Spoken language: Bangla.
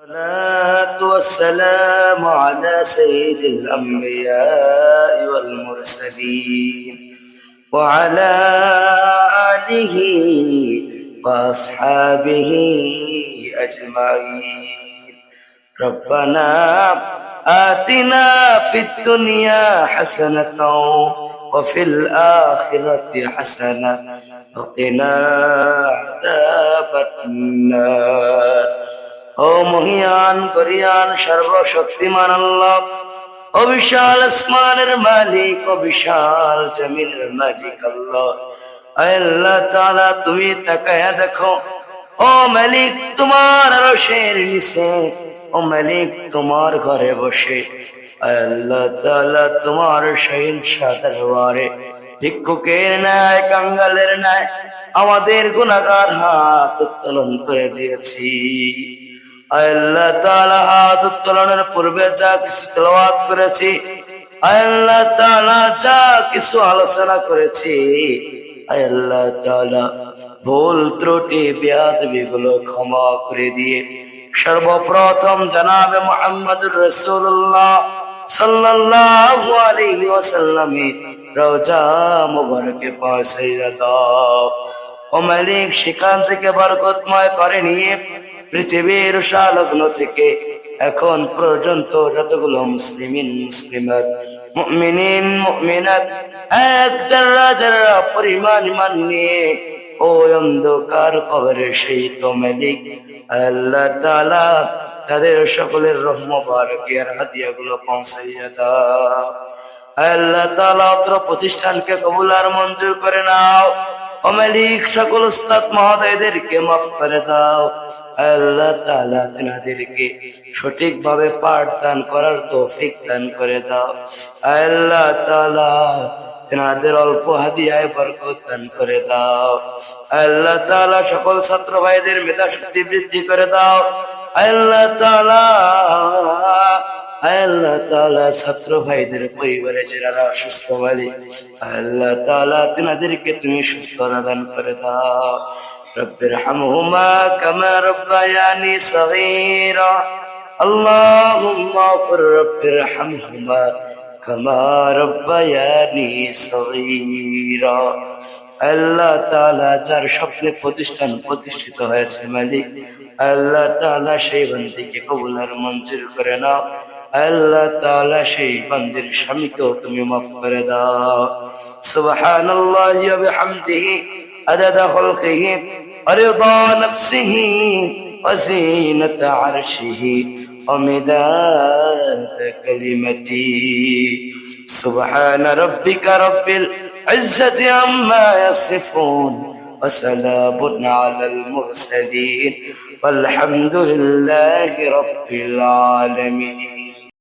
الصلاة والسلام على سيد الأنبياء والمرسلين وعلى آله وأصحابه أجمعين. ربنا آتنا في الدنيا حسنة وفي الآخرة حسنة وقنا عذاب النار. ও মহিয়ান করিয়ান সর্বশক্তিমান আল্লাহ। ও বিশাল আসমানের মালিক, ও বিশাল জমিনের মালিক আল্লাহ। আল্লাহ তাআলা, তুমি তাকায়া দেখো। ও মালিক, তোমার রসের নিচে। ও মালিক, তোমার ঘরে বসে। আল্লাহ তাআলা, তোমার শহীদ সাদরবারে ভিক্ষুকের ন্যায়, কাঙ্গালের ন্যায়, আমাদের গুনাহগার হাত উত্তোলন করে দিয়েছি। আল্লাহ তাআলা হাত উত্তোলনের পূর্বে যা কিছু তেলাওয়াত করেছি আল্লাহ তাআলা যা কিছু আলোচনা করেছি আল্লাহ তাআলা ভুল ত্রুটি ক্ষমা করে দিয়ে সর্বপ্রথম জানাবে মোহাম্মদুর রাসূলুল্লাহ সাল্লাল্লাহু আলাইহি রওজা মুবারকে পৌঁছাইয়া দাও। ও মালিক সেখান থেকে বরকতময় করে নিয়ে পৃথিবীর সালগ্ন থেকে এখন পর্যন্ত যতগুলো মুসলিমিন, মুসলিমাত, মুমিনিন, মুমিনাত, এক জাররা পরিমাণ ইমান নিয়ে ও অন্ধকার কবরে সেই তো মালিক। আল্লাহ তাআলা তাদের সকলের রহম বারকিয়ার হাদিয়া গুলো পৌঁছাইয়া দাও। আল্লাহ তাআলা অত্র প্রতিষ্ঠানকে কবুল আর মঞ্জুর করে নাও। ও মালিক সকল উস্তাদ মহোদয়দেরকে মাফ করে দাও। আল্লাহ তাআলা তেনাদেরকে সঠিকভাবে পাঠ দান করার তৌফিক দান করে দাও। আল্লাহ তাআলা তেনাদের অল্প হাদিয়ায় বরকত দান করে দাও। আল্লাহ তাআলা সকল ছাত্র ভাইদের মেধা শক্তি বৃদ্ধি করে দাও। আল্লাহ তাআলা আল্লাহ তালা ছাত্র ভাইদের পরিবারে যারা অসুস্থ মালিক, আল্লাহ তালা তেনাদেরকে তুমি সুস্থতা দান করে দাও। রব্বের হামহুমা কামা রব্বায়ানি সগীরা। আল্লাহুম্মা রব্বের হামহুমা কামা রব্বায়ানি সগীরা। আল্লাহ তালা যার স্বপ্নে প্রতিষ্ঠান প্রতিষ্ঠিত হয়েছে মালিক, আল্লাহ তালা সেই বন্দীকে কবুলার মঞ্জুর করে নাও। আল্লাহ তাআলা সেই বন্দির স্বামীকেও তুমি মাফ করে দাও সুবহানাল্লাহি ওয়া বিহামদিহি عدد خلقه ورضا نفسه وزينة عرشه ومداد كلمتي سبحان ربك رب العزة عما يصفون وسلام على المرسلين والحمد لله رب العالمين